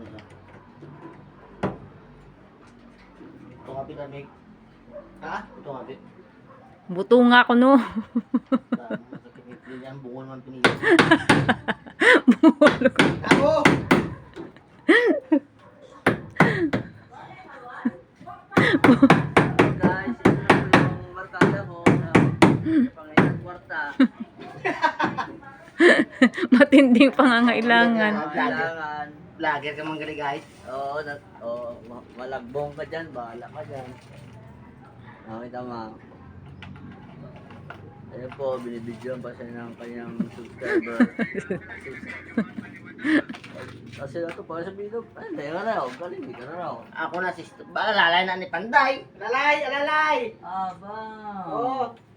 na lang. Ito nga pinamig. Ha? Ito nga pin. Buto nga ko no. Din yan. Bukol man pinili. Ako! Guys, yung barkada ko sa Kwarta. Matinding pangangailangan. Kailangan. Vlogger ka mga guys. Oo, na, oo, ma- malagbong ka dyan, bahala ka dyan. Okay, tama. Ayun po, binibidyoan pa siya ng kanyang subscriber. Kasi na to, para sa video, ay, hindi ka raw, galing, hindi ka raw. Ako na si Ba, lalay na ni Panday. Lalay, alalay. Aba! Oo. Dua